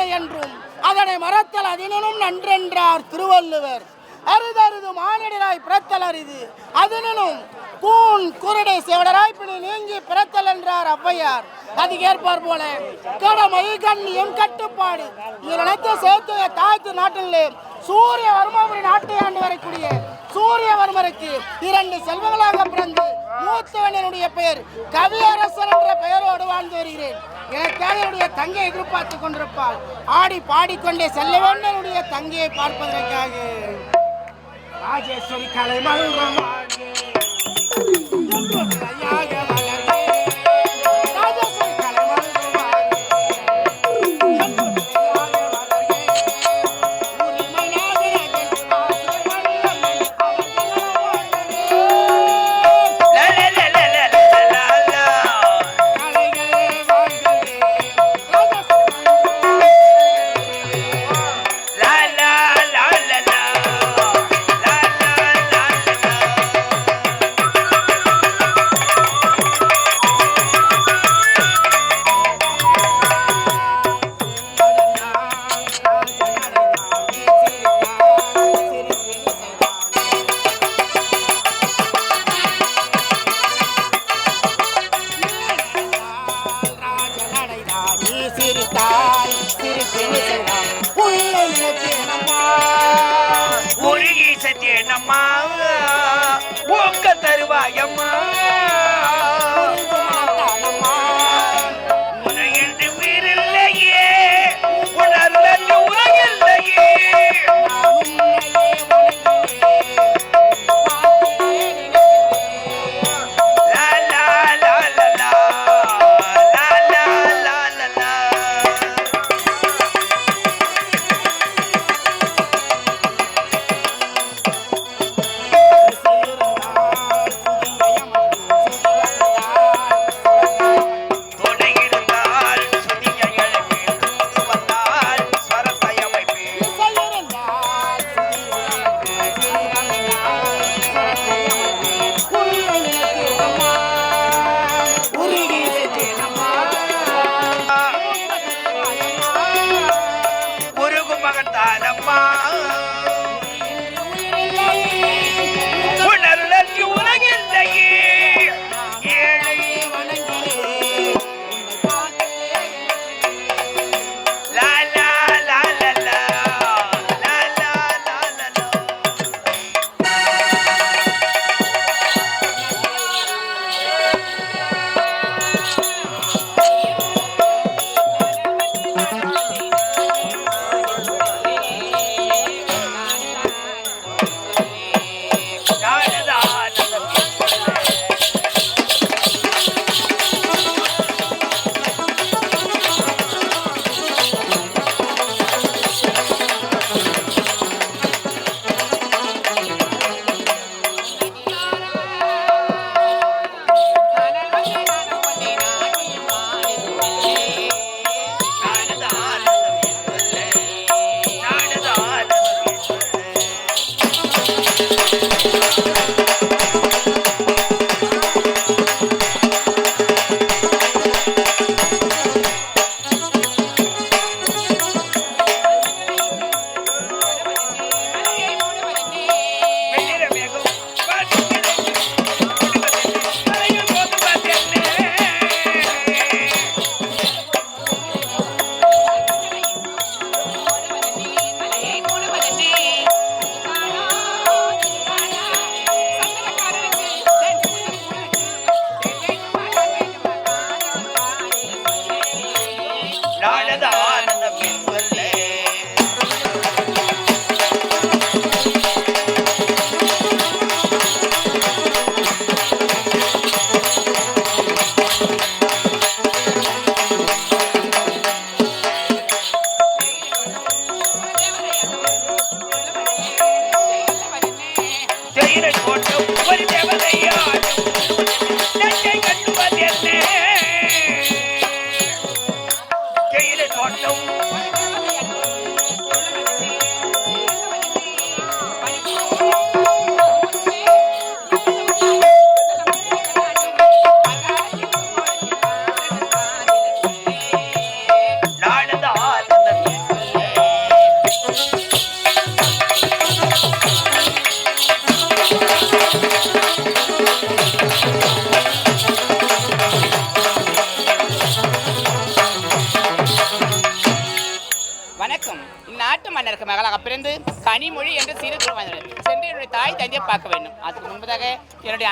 வினை என்றும் அதனை மறத்தல் அதனும் நன்றென்றார் திருவள்ளுவர். அருதருது மானிடராய் பிறத்தல் அரிது அதனும் கூண் குருடை சேவடராய் பிணி நீங்கி பிறத்தல் என்றார் ஔவையார். அது ஏற்பார் போல கடமை கண்ணியம் கட்டுப்பாடு இதில் சேர்த்து தாய்த்து நாட்டிலே சூரிய வர்மாபுரி நாட்டை ஆண்டு வரக்கூடிய சூரியவர்மருக்கு இரண்டு செல்வங்களாக பிறந்து மூத்தவனுடைய பெயர் கவியரசன் என்ற பெயரோடு வாழ்ந்து வருகிறேன். எனக்காக என்னுடைய தங்கை எதிர்பார்த்து கொண்டிருப்பாள். ஆடி பாடிக்கொண்டே செல்ல வேண்டும் என்னுடைய தங்கையை பார்ப்பதற்காக. ராஜேஸ்வரி கலை மல்றம் தருவாயம்மா.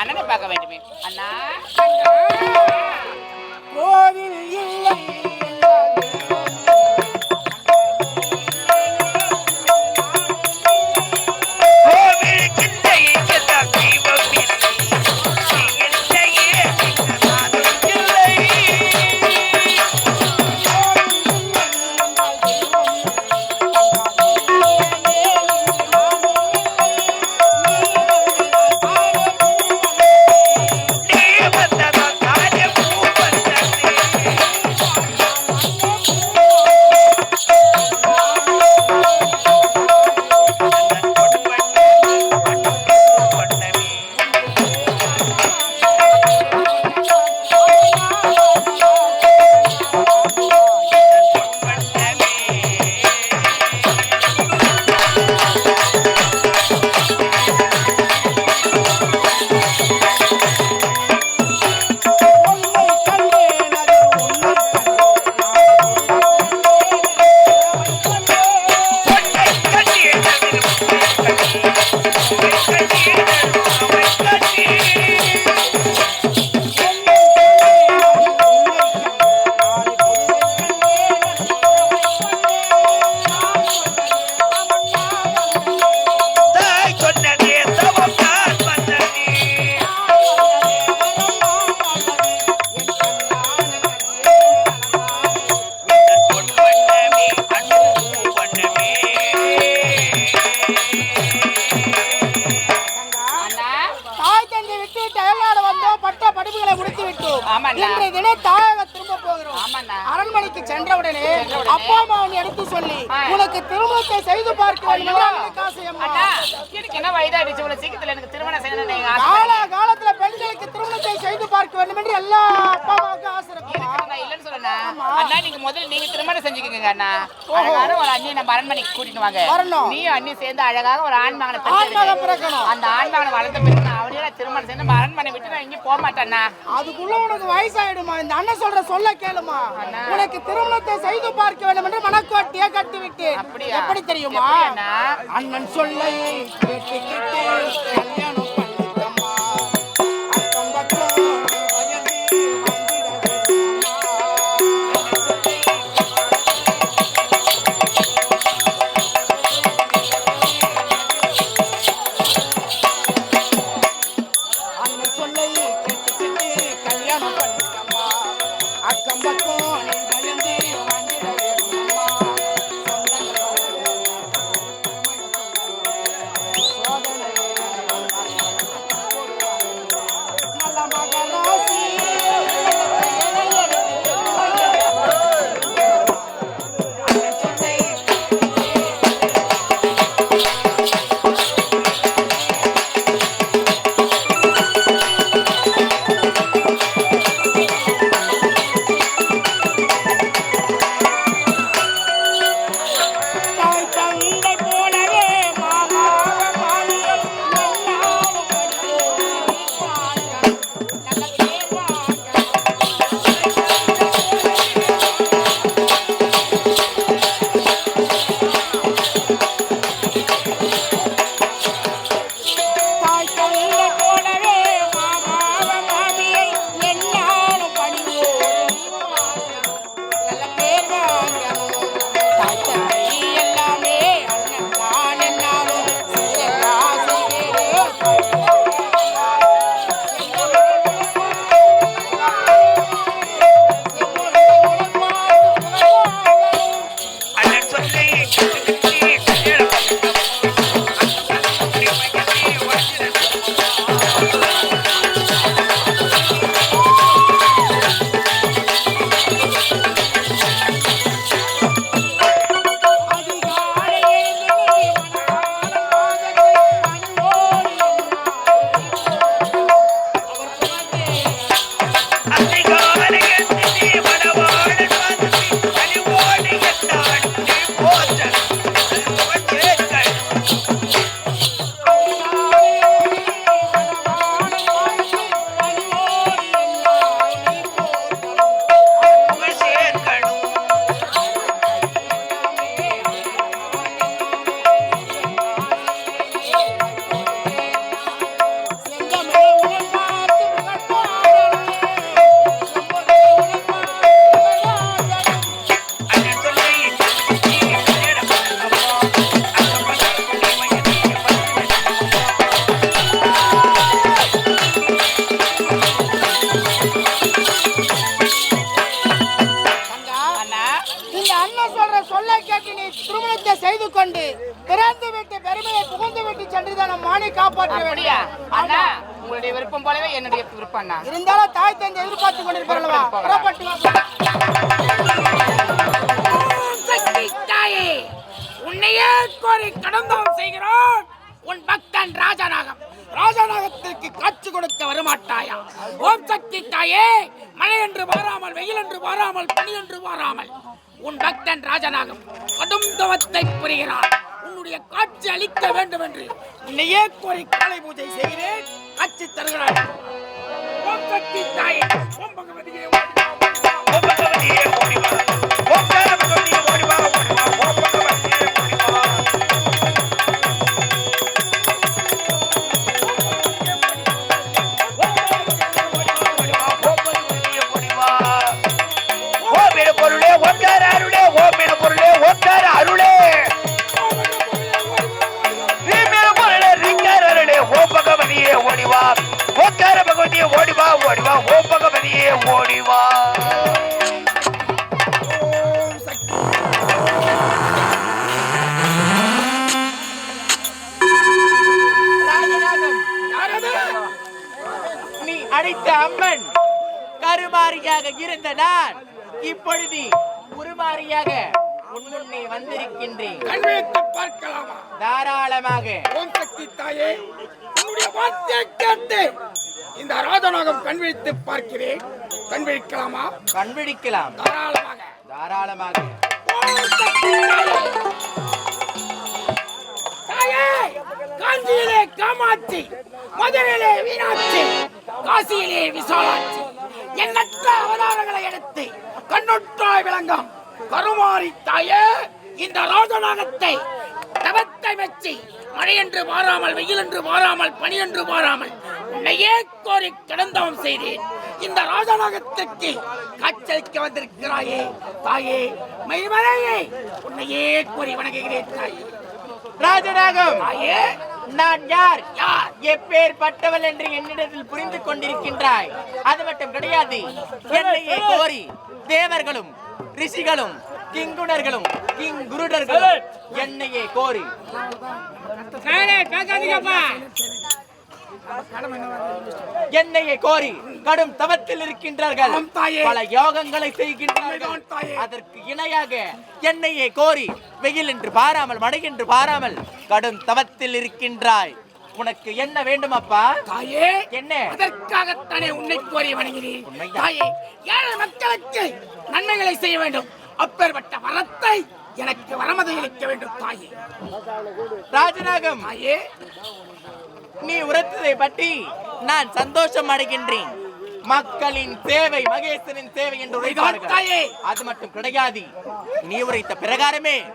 அண்ணனை பார்க்க வேண்டுமே. தாயக திரும்ப போகிறோம். அரண்மனைக்கு சென்றவுடனே. அப்பா அம்மாவை எடுத்து சொல்லி. உனக்கு திருமணத்தை செய்து பார்க்க என்ன வயதாயிடுச்சு இவ்வளவு சீக்கிரத்துல எனக்கு திருமணம் செய்யணும்னு நீங்க கால ஆசை காலத்துல பெண்களுக்கு திருமணத்தை செய்து பார்க்க வேண்டும் என்று எல்லா அப்பா அம்மாவுக்கும் ஆசை நான் இல்லைன்னு சொல்லண்ணா அண்ணா நீங்க முதல்ல நீங்க திருமணம் செஞ்சுக்கோங்க அண்ணா அழகான ஒரு அண்ணி நம்ம அரண்மனைக்கு கூட்டிட்டு வாங்க வரணும். அண்ணி சேர்ந்து அழகாக ஒரு ஆண் மகனை. பிறக்கணும். அந்த ஆண் மகனை பிறகு நான் அவனையும் நான் திருமணம் நம்ம அரண்மனை விட்டு நான் எங்கேயும் போக மாட்டேன்னா அதுக்குள்ள உனக்கு வயசாயிடுமா இந்த அண்ணன் சொல்ற சொல்ல கேளுமா. உனக்கு திருமணத்தை செய்து பார்க்க வேண்டும் என்று மனக்கோட்டையை கட்டி அப்படியா? எப்படி தெரியுமா? அண்ணன் சொல்லை கல்யாணம் ஓம் சக்தி தாயே மழை என்று வாராமல் வெயில் என்று வாராமல் பனி என்று வாராமல் உன் பக்தன் ராஜனாகும். கடும் தவத்தை புரிகிறான். உன்னுடைய காட்சி அளிக்க வேண்டும் என்று உன்னையே கோரி காலை பூஜை செய்கிறேன். காட்சி தருகிறார் ஓம் சக்தி தாயே ஓம் பகவதியே ஓம் பகவதியே நீ அழைத்த அம்மன் கருமாரியாக இருந்த நான் இப்பொழுது உருமாறியாக உன் முன்னே வந்திருக்கின்றேன். பார்க்கலாமா? தாராளமாக. ஓம் சக்தி தாயே உன்னுடைய வார்த்தையை கேட்டு இந்த ராஜநாகம் கண்விழித்து பார்க்கிறேன். கண்விழிக்கலாமா? கண்பிடிக்கலாம் தாராளமாக. தாராளமாக. காஞ்சியிலே காமாட்சி மதுரையிலே மீனாட்சி காசியிலே விசாலாட்சி எண்ணற்ற அவதாரங்களை எடுத்து கண்ணுற்றாய் விளங்கும். கருமாரி தாயே இந்த ராஜநாகத்தை தவத்தை வச்சு மழையென்று மாறாமல் வெயிலென்று மாறாமல் பனியென்று மாறாமல் உன்னையே கோரி கடந்தவம் செய்தேன். இந்த ராஜநாகத்திற்கு காட்சியளிக்க வந்திருக்கிறாயே தாயே மெய்மலையே உன்னையே கோரி வணங்குகிறேன் தாயே. ராஜநாகம்! தாயே நான் யார்? எப்பேற்பட்டவள் என்று என்னிடத்தில் புரிந்து கொண்டிருக்கின்றாய். அது மட்டும் கிடையாது. என்னையே கோரி தேவர்களும் ரிஷிகளும் கிங்குணர்களும் கிங்குருடர்களும் என்னையே கோரி. என்னையே கோரி கடும் தவத்தில் இருக்கின்றார்கள். பல யோகங்களை செய்கின்றார்கள். அதற்கு இணையாக என்னையே கோரி வெயில் என்று பாராமல் மழை என்று பாராமல் கடும் தவத்தில் இருக்கின்றாய் உனக்கு என்ன வேண்டும் அப்பா தாயே என்ன? அதற்காகத்தானே உன்னை கோரி வணங்கினேன். தாயே ஏழை மக்களுக்கு நன்மைகளை செய்ய வேண்டும் அப்பேற்பட்ட வரத்தை எனக்கு வரமதை அளிக்க வேண்டும் தாயே ராஜநாகம் தாயே நீ உரைத்ததை பற்றி நான் சந்தோஷம் அடைகின்றேன். மக்களின் சேவை மகேசனின் சேவை என்று உரைத்தார்கள். அது மட்டும் கிடையாது. நீ உரைத்த பிரகாரமே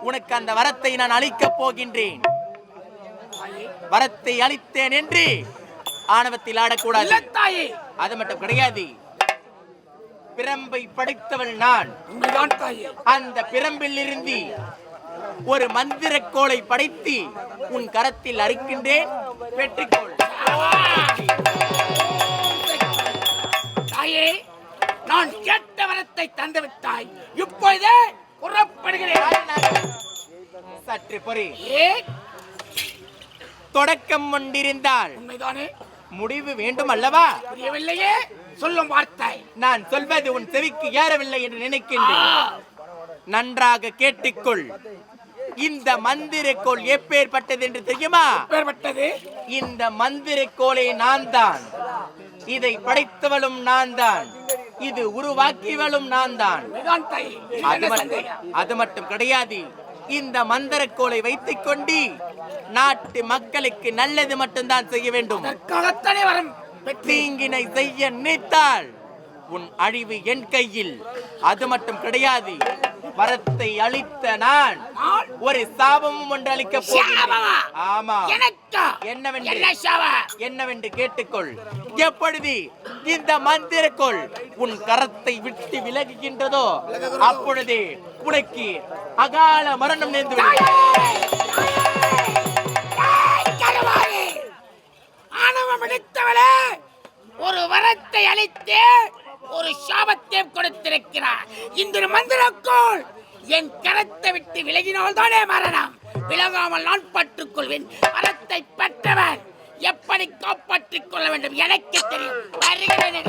உனக்கு அந்த வரத்தை நான் அளிக்கப் போகின்றேன். வரத்தை அளித்தேன் என்று ஆணவத்தில் ஆடக்கூடாது. அது மட்டும் கிடையாது. பிரம்பை படைத்தவள் நான். அந்த பிரம்பில் இருந்து ஒரு மந்திரக் கோலை படைத்து உன் கரத்தில் அறுக்கின்றேன் வெற்றிக்கோள் தாயே நான் கேட்ட வரத்தை தந்து விட்டாய் இப்பொழுதே புறப்படுகிறேன். சற்று பொறி. தொடக்கம் கொண்டிருந்தால் உண்மைதானே? முடிவு வேண்டும் அல்லவா? புரியவில்லையே? சொல்லும் வார்த்தை. நான் சொல்வது உன் செவிக்கு ஏறவில்லை என்று நினைக்கின்றேன். நன்றாக கேட்டுக்கொள். இந்த மந்திரக்கோள் எப்பேற்பட்டது என்று தெரியுமா? இந்த மந்திரக்கோளை நான் தான் இதை படைத்தவளும் நான் தான் இது உருவாக்கியவளும் நான் தான் அது மட்டும் கிடையாது. இந்த மந்திரக்கோளை வைத்துக் கொண்டு நாட்டு மக்களுக்கு நல்லது மட்டும்தான் செய்ய வேண்டும். தீங்கினை செய்ய நினைத்தால் உன் அழிவு என் கையில். அது மட்டும் கிடையாது. வரத்தை அளித்த நான் ஒரு சாபமும் ஒன்று அளிக்க சாபமா? ஆமா. என்னவென்று? என்னவென்று கேட்டுக்கொள். எப்பொழுது இந்த மந்திரக்கோள் உன் கரத்தை விட்டு விலகுகின்றதோ அப்பொழுது உனக்கு அகால மரணம் நேர்ந்து. ஆணவம் எடுத்தவளே ஒரு வரத்தை அளித்து ஒரு சாபத்தை கொடுத்திருக்கிறார். இந்திர மந்திரக்கோள். என் கரத்தை விட்டு விலகினால் தானே மரணம். விலகாமல் நான் பற்றுக் கொள்வேன் மரத்தை பெற்றவர் எப்படி காப்பாற்றிக் கொள்ள வேண்டும்? எனக்கு தெரியும். வருகிறேன்.